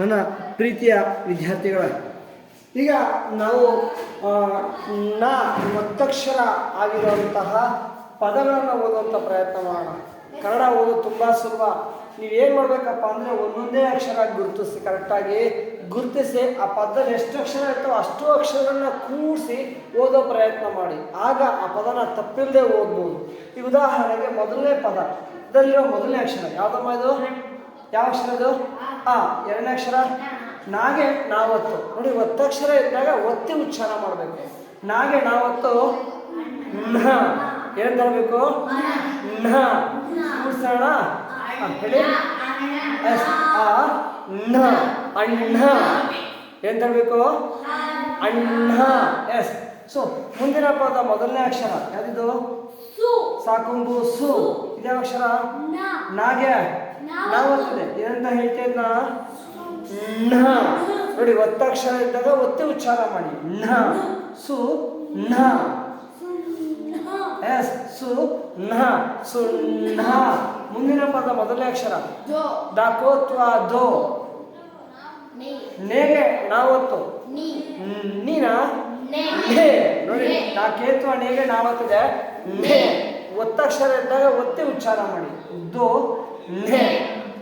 ನನ್ನ ಪ್ರೀತಿಯ ವಿದ್ಯಾರ್ಥಿಗಳ. ಈಗ ನಾವು ನ ಒತ್ತಕ್ಷರ ಆಗಿರುವಂತಹ ಪದಗಳನ್ನು ಓದುವಂಥ ಪ್ರಯತ್ನ ಮಾಡೋಣ. ಕನ್ನಡ ಓದು ತುಂಬ ಸುಲಭ. ನೀವೇನು ಮಾಡಬೇಕಪ್ಪ ಅಂದರೆ ಒಂದೊಂದೇ ಅಕ್ಷರ ಗುರುತಿಸಿ, ಕರೆಕ್ಟಾಗಿ ಗುರುತಿಸಿ, ಆ ಪದದಲ್ಲಿ ಎಷ್ಟು ಅಕ್ಷರ ಇರ್ತವೋ ಅಷ್ಟು ಅಕ್ಷರಗಳನ್ನ ಕೂಡಿಸಿ ಓದೋ ಪ್ರಯತ್ನ ಮಾಡಿ. ಆಗ ಆ ಪದನ ತಪ್ಪಿಲ್ಲದೆ ಓದ್ಬೋದು. ಈ ಉದಾಹರಣೆಗೆ ಮೊದಲನೇ ಪದ, ಇದರಲ್ಲಿರೋ ಮೊದಲನೇ ಅಕ್ಷರ ಯಾವುದಮ್ಮ ಇದು? ಯಾವ ಅಕ್ಷರ ಅದು ಆ ಎರಡನೇ ಅಕ್ಷರ? ನಾಗೆ ನಾವತ್ತು. ನೋಡಿ ಒತ್ತಕ್ಷರ ಇದ್ದಾಗ ಒತ್ತಿ ಉಚ್ಚಾರ ಮಾಡಬೇಕು. ನಾಗೆ ನಾವತ್ತು? ನ. ಏನ್ ತರಬೇಕು? ನ. ಕೂಡ್ಸೋಣ ಹೇಳಿ. ಎಸ್ ಆ ನ. ಅಣ್ಣ. ಏನ್ ತರಬೇಕು? ಅಣ್ಣ. ಎಸ್. ಸೊ ಮುಂದಿನ ಪದ ಮೊದಲನೇ ಅಕ್ಷರ. ಯಾವ್ದಿದು? ಸಾಕುಂಬು ಸು. ಇದೇ ಅಕ್ಷರ? ನಾಗೆ. ನಾವತ್ತಿದೆ ಏನಂತ ಹೇಳ್ತೇನ ನಾ. ನೋಡಿ ಒತ್ತಕ್ಷರ ಇದ್ದಾಗ ಒತ್ತಿ ಉಚ್ಚಾರ ಮಾಡಿ. ನ. ಸು ನ. ಎಸ್ ಸು ನ. ಸುಣ್ಣ. ಮುಂದಿನ ಪದ ಮೊದಲನೇ ಅಕ್ಷರ. ದಾಕೋತ್ವ ದೋ. ನೇಗೆ ನಾವತ್ತು. ನೀನ ನೇ ನೋಡಿ ನಾಕೇತ್ವ ನೇಗೆ ನಾವತ್ತಿದೆ. ನೇ. ಒತ್ತಕ್ಷರ ಇದ್ದಾಗ ಒತ್ತಿ ಉಚ್ಚಾರ ಮಾಡಿ. ದೋ. ನೇ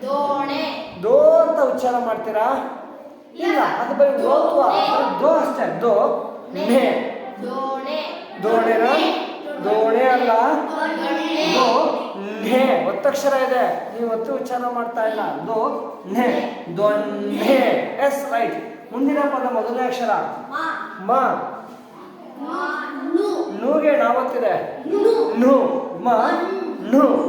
ದೋಣೆ. ದೋ ಅಂತ ಉಚ್ಚಾರ ಮಾಡ್ತೀರಾ? ಇಲ್ಲ ಅದು ಬರೀ ದೋ ದೋ ಅಷ್ಟೇ ದೋ. ನೇ. ದೋಣೆ. ದೋಣೆನ ದೋಣೆ ಅಲ್ಲ? ದೋ. ನೇ. ಒತ್ತಕ್ಷರ ಇದೆ. ನೀವು ಒತ್ತು ಉಚ್ಚಾರ ಮಾಡ್ತಾ ಇಲ್ಲ. ದೋ. ನೆ. ದೊನ್ನೆ ಎಸ್ ರೈಟ್. ಮುಂದಿನ ಪದ ಮೊದಲನೇ ಅಕ್ಷರ. ಮಾ. ನೂಗೆ ನಾವತ್ತಿದೆ. ನು. ಮ. ನು.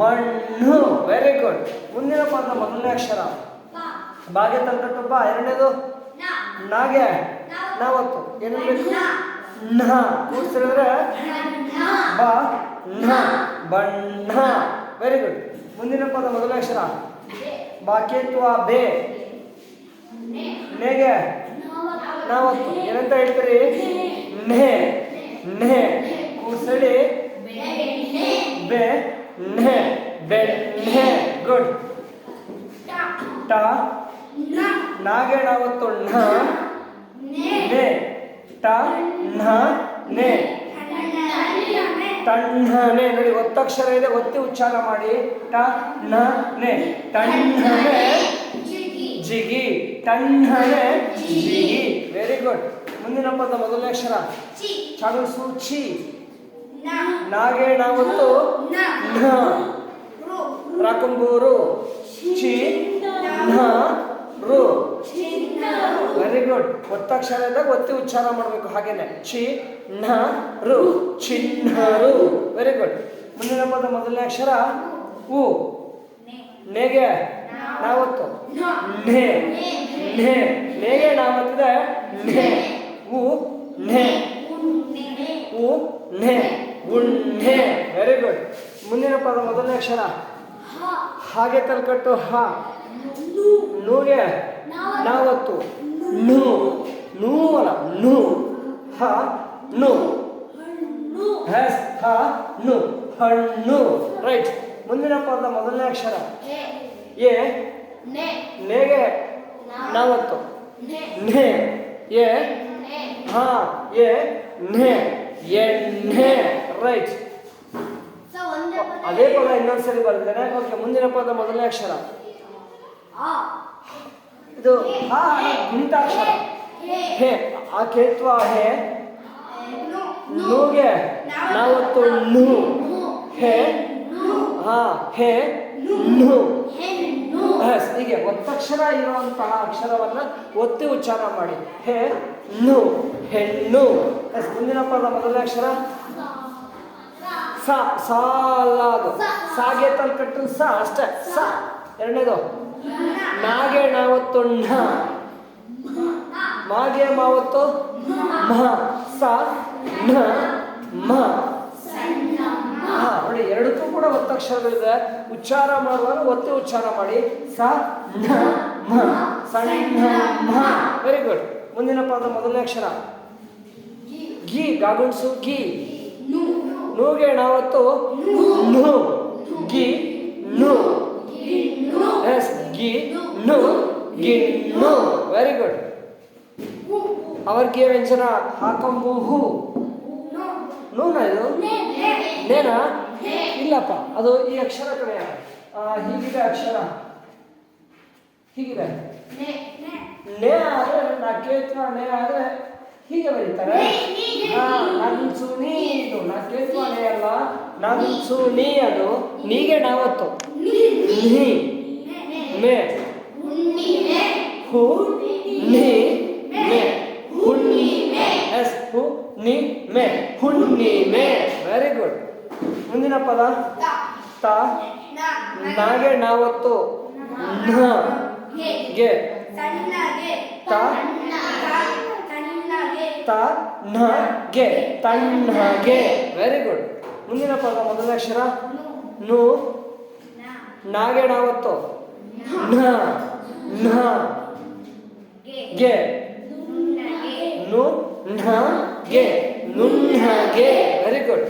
ಮಣ್ಣು. ವೆರಿ ಗುಡ್ ಮುಂದಿನ ಪದ ಮೊದಲನೇ ಅಕ್ಷರ. ಬಾಗೆ ಬಾ. ಎರಡನೇದು? ನಾಗೆ. ನಾವತ್ತು ಏನಿರ್ಬೇಕು ಬೇಕು? ನ. ಕೂಡ್ಸಿದ್ರೆ ಬ. ನ. ಬಣ್ಣ. ವೆರಿ ಗುಡ್ ಮುಂದಿನ ಪದ ಮೊದಲನೇ ಅಕ್ಷರ. ಬಾಕೇತ್ವ ಬೇ? ನೇಗೆ ನಾವತ್ತು ಏನಂತ ಹೇಳ್ತೀರಿ? ನೇ. ನೇ. ಕೂಡ್ಸಡಿ ಬೆ. ನೇ ಬೆಣ್ಣೆ ಗುಡ್. ಟ ನಾಗೆ ನಾವತ್ತು ನ ನೇ ಟ ನ ನೇ. ತಣ್ಣನೆ ನೋಡಿ ಒತ್ತಕ್ಷರ ಇದೆ ಒತ್ತಿ ಉಚ್ಚಾರ ಮಾಡಿ. ಟ ನ ನೆ. ತಣ್ಣನೆ ಜಿಗಿ. ತಣ್ಣನೆ ಜಿಗಿ. ವೆರಿ ಗುಡ್ ಮುಂದಿನ ಪದ ಮೊದಲನೇ ಅಕ್ಷರ. ಚಾಡು ಸೂಚಿ ನಾಗೆ ಮತ್ತು ರಾಕಂಬೂರು. ಚಿ. ನ. ರು. ವೆರಿ ಗುಡ್ ಒತ್ತಕ್ಷರದಿಂದ ಒತ್ತಿ ಉಚ್ಚಾರ ಮಾಡಬೇಕು ಹಾಗೇನೆ. ಛಿ ನ ರು. ಚಿನ್ನರು ವೆರಿ ಗುಡ್ ಮುಂದಿನ ಪದ ಮೊದಲನೇ ಅಕ್ಷರ ಉ. ನೇಗೆ. ನಾವತ್ತು ನೇ. ನೇ. ನೇಗೆ ನಾವತ್ತಿದೆ ನೇ. ಉ. ನೇ. ಉ. ನೇ. ಉಣ್ಣೆ ವೆರಿ ಗುಡ್ ಮುಂದಿನ ಪದ ಮೊದಲನೇ ಅಕ್ಷರ. ಹಾಗೆ ತಲ್ಕಟ್ಟು ಹ. ನೂಗೆ. ನಾವತ್ತು. ನೂ. ನೂ. ಅಲ್ಲ ನೂ. ಹ. ನೂ. ಹೆಸ್ ಹ. ನು. ಹಣ್ಣು. ರೈಟ್. ಮುಂದಿನ ಪದ ಮೊದಲನೇ ಅಕ್ಷರ. ಎ. ನೇಗೆ. ನಾವತ್ತು. ನೇ. ಎ. ಹ. ಎ. ನೇ. ಎಣ್ಣೆ. ರೈಟ್ ಅದೇ ಪದ ಇನ್ನೊಂದ್ಸರಿ ಬರ್ತೇನೆ ಓಕೆ ಮುಂದಿನ ಪದ ಮೊದಲನೇ ಅಕ್ಷರ. ಇದು ಹಾ. ಅಕ್ಷರ ಹೇ. ಆ ಕೇತ್ವ ಹೇ. ನೂಗೆ. ನಾವತ್ತು ನು. ಹೇ. ಹಾ. ಹೇ. ನು. ಹೀಗೆ ಒತ್ತಕ್ಷರ ಇರುವಂತಹ ಅಕ್ಷರವನ್ನ ಒತ್ತಿ ಉಚ್ಚಾರ ಮಾಡಿ. ಹೇ. ನು. ಹೆಣ್ಣು ಎಸ್ ಮುಂದಿನ ಪದ ಮೊದಲನೇ ಅಕ್ಷರ. ಸ ಸಾಲಾದು ಸಾಗೆ ತಲ್ಕಟ್ಟು ಸ ಅಷ್ಟೇ. ಸ. ಎರಡನೇದು. ನಾಗೆ ನಾವತ್ತು ಣ ಮಾಗೆ ಮಾವತ್ತು ಮ. ಸ ನ ಮ. ನೋಡಿ ಎರಡಕ್ಕೂ ಕೂಡ ಒತ್ತಕ್ಷರಗಳಿದೆ. ಉಚ್ಚಾರ ಮಾಡುವಾಗ ಒತ್ತೆ ಉಚ್ಚಾರ ಮಾಡಿ. ಸ ನ ಮ. ಸಣ್ಣ ಮ. ವೆರಿ ಗುಡ್ ಮುಂದಿನ ಪಾದ ಮೊದಲನೇ ಅಕ್ಷರ. ಗಿ. ಗಾಗುಣ್ಸು ಗಿ. ನೂಗೆ ನಾವತ್ತು ನು. ಗಿ. ನು. ಎಸ್. ಗಿ. ನು. ಗಿಣ್ಣು ವೆರಿ ಗುಡ್ ಅವರ್ಗೀಯ ವ್ಯಂಜನ ಹಾಕಂಬು ಹೂ. ನೂನ ಇದು? ನೇನಾ? ಇಲ್ಲಪ್ಪ. ಅದು ಈ ಅಕ್ಷರ ಕಡೆ. ಹೀಗಿದೆ ಅಕ್ಷರ. ಹೀಗಿದೆ. ನೇ ಆದ್ರೆ ನಕೇತ್ವ ನೇ ಆದ್ರೆ ಹೀಗೆ ಬರೀತಾರೆ. ನನ್ಸು ನೀ ಇದು ನಕೇತ್ವ ನೇ ಅಲ್ಲ. ನನ್ಸು ನೀ ಅದು. ನೀಗೆ ನಾವತ್ತು. ನೀ ಮೇ. ಹೂ ನೀ ಮೇ. ಹುಣ್ಣಿ ಎಸ್ ಹು ನೀ ಮೇ. ಹುಣ್ಣಿ ಮೇ. ವೆರಿ ಗುಡ್ ಮುಂದಿನ ಪದ. ತ. ನಾಗೆ ನಾವತ್ತು. ನ. ಗೆ. ತ. ತ ನ ಗೆ ತಣ್ಣಗೆ. ವೆರಿ ಗುಡ್ ಮುಂದಿನ ಪದ ಮೊದಲನೇ ಅಕ್ಷರ? ನು. ನಾಗೆ ನಾವತ್ತು ನ. ನ. ಗೆ. ನು ನ ಗೆ. ನುಣ್ಣಗೆ. ವೆರಿ ಗುಡ್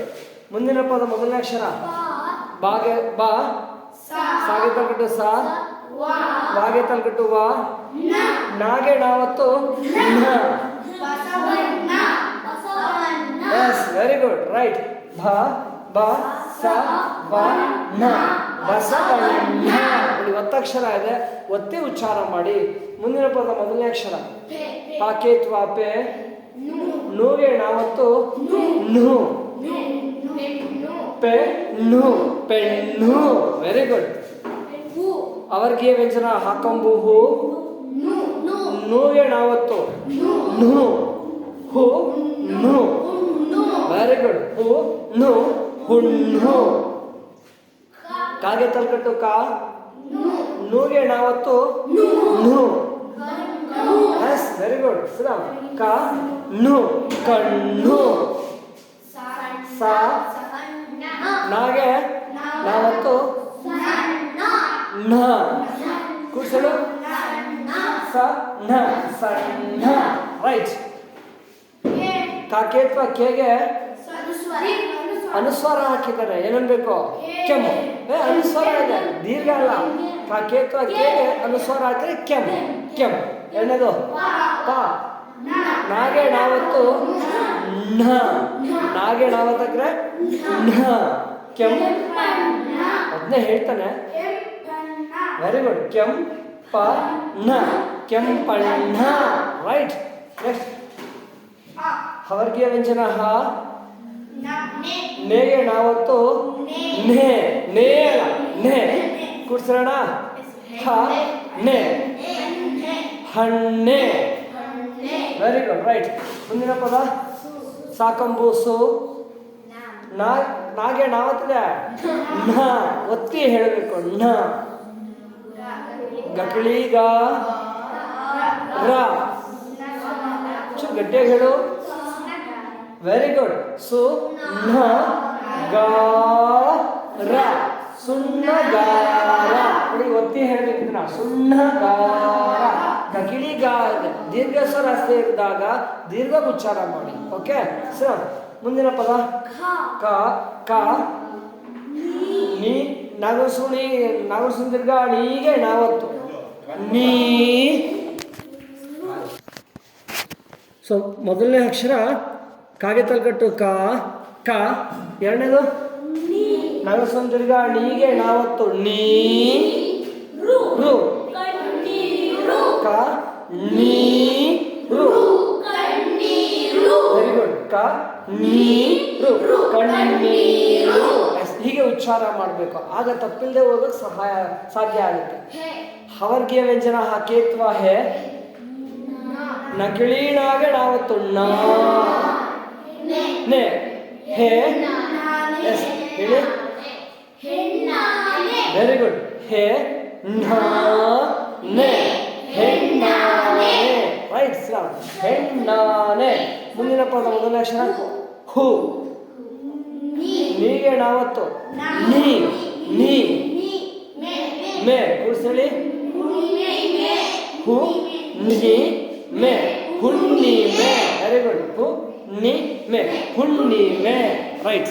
ಮುಂದಿನ ಪದ ಮೊದಲನೇ ಅಕ್ಷರ? ಬಾಗೆ ಬಾ. ಸಾಗೆ ತಲ್ಗಟ್ಟು ಸಾ. ವಾಗೆ ತಲ್ಗಟ್ಟು ವಾ. ನಾಗೆ ನಾವತ್ತು ನ. ಎಸ್ ವೆರಿ ಗುಡ್ ರೈಟ್ ಭ ಬ ಸ ಬ ನ ಬಸವಣ್ಣ ನೋಡಿ ಒತ್ತಕ್ಷರ ಇದೆ. ಒತ್ತಿ ಉಚ್ಚಾರ ಮಾಡಿ. ಮುಂದಿನ ಪದ ಮೊದಲನೇ ಅಕ್ಷರ. ಪಾಕೆ ತ್ವಾಪೆ ನೂಗೆ ನಾವತ್ತು ನು ಪೆ ನು. ಪೆಣ್ಣು ವೆರಿ ಗುಡ್ ಅವರ್ಗೀಯ ವ್ಯಂಜನ ಹಾಕಂಬು ಹೂ. ನೂಗೆ ನಾವತ್ತು ನು ಹೂ. ಗುಡ್ ಹು? ನು ಹುಣ್ಣು. ಕಾಗೆ ತಲ್ಕಟ್ಟು ಕಾ? ನೂಗೆ ನಾವತ್ತು ನು. Yes very good Shriram. ಕಾ? ನು. ಕಣ್ಣು. ಸಾ? ನಾಗೆ? ನಾವತ್ತು? ನ. ಕೂರ್ಸಲು ಸ ನ. ಸಣ್ಣ ರೈಟ್. ಕಾಕೆ ಅಥವಾ ಕೇಗೆ? ಅನುಸ್ವಾರ ಹಾಕಿದ್ದಾರೆ. ಏನನ್ಬೇಕು ಕೆಮ್ಮು. ಏ, ಅನುಸ್ವಾರ ಇದೆ. ದೀರ್ಘ ಅಲ್ಲ. ಕೇತು ಕೇಗೆ ಅನುಸ್ವಾರ ಹಾಕಿದ್ರೆ ಕೆಮ್ಮು. ಕೆಮ್ಮು. ಎರಡನೇದು? ಪಾ. ನಾಗೆ ನಾವತ್ತು ನಾಗೆ ನಾವತ್ತಂದ್ರೆ ಕೆಮ್ಮು. ಅದನ್ನೇ ಹೇಳ್ತಾನೆ. ವೆರಿ ಗುಡ್ ಕೆಂ ಪ ನ ಕೆಂಪಣ್ಣ. ರೈಟ್ ನೆಕ್ಸ್ಟ್ ಹವರ್ಗೀಯ ವ್ಯಂಜನ. ನೇಗೆ ನಾವತ್ತು ನೇ ನೇ. ಅಲ್ಲ. ನೇ. ಕೂಡ್ಸೋಣ? ಹ? ನೇ. ಹಣ್ಣೆ. ವೆರಿ ಗುಡ್ ರೈಟ್ ಮುಂದಿನ ಪದ? ಸಾಕಂಬೂಸು ನಾ. ನಾಗೆ ನಾವತ್ತಿದೆ ನಾ. ಒತ್ತಿ ಹೇಳಬೇಕು. ನ. ಗಕಳೀಗ ರ. ಚು ಗಟ್ಟಿಯಾಗಿ ಹೇಳು. ವೆರಿ ಗುಡ್ ಸು ನ ಗಾರ ರ ಸುಣ್ಣಗಾರ ನೋಡಿ ಒತ್ತಿ ಹೇಳಬೇಕು ಇದನ್ನ ಸುಣ್ಣಗಾರ ಗಕಿಳಿಗ ದೀರ್ಘ ಸ್ವರ ಇದ್ದಾಗ ದೀರ್ಘ ಉಚ್ಚಾರ ಮಾಡಿ. ಓಕೆ ಸರ್ ಮುಂದಿನ ಪದ. ಕ ಕ. ನೀ. ನಗಸುಣಿ ನಗಸು ದೀರ್ಘ ನೀಗೆ ನಾವತ್ತು. ನೀ. ಸೊ ಮೊದಲನೇ ಅಕ್ಷರ ಕಾಗೆ ತಲ್ಕಟ್ಟು ಕ ಕ ಎರಡನೇದು? ನಗಸು ದೀರ್ಘ ನೀಗೆ ನಾವತ್ತು ನೀ. ರು. ಕ ನೀ ರು. ವೆರಿ ಗುಡ್ ಕ ನೀರು ಕಣ್ಣೀರು. ಹೀಗೆ ಉಚ್ಚಾರ ಮಾಡಬೇಕು. ಆಗ ತಪ್ಪಿಲ್ಲದೆ ಹೋಗೋಕೆ ಸಹಾಯ ಸಾಧ್ಯ ಆಗುತ್ತೆ. ಹವರ್ಗೀಯ ವ್ಯಂಜನ ಹಾಕೇತ್ವ ಹೇ. ನಕಿಳೀಣಾಗ ನಾವತ್ತು ನಾ. ನೆ, ಹೇ, ಎಸ್, ಹೇಳಿ. ವೆರಿ ಗುಡ್ ಹೇ, ನೆ ಹೆಣ್ಣಾನೆ. ರೈಟ್ ಶ್ರಾವ್ ಹೆಣ್ಣಾನೆ. ಮುಂದಿನ ಪದ ಮೊದಲನೇ ಅಕ್ಷರ. ಹೂ. ನೀಗೆ ನಾವತ್ತು. ನೀ ನೀ. ಮೇ. ಕೂರ್ಸಳಿ ಹು, ನೀ, ಮೇ. ಹುಣ್ಣಿ, ಮೇ. ವೆರಿ ಗುಡ್ ಹು ನಿ ಮೇ ಹುಣ್ಣಿ ಮೇ ರೈಟ್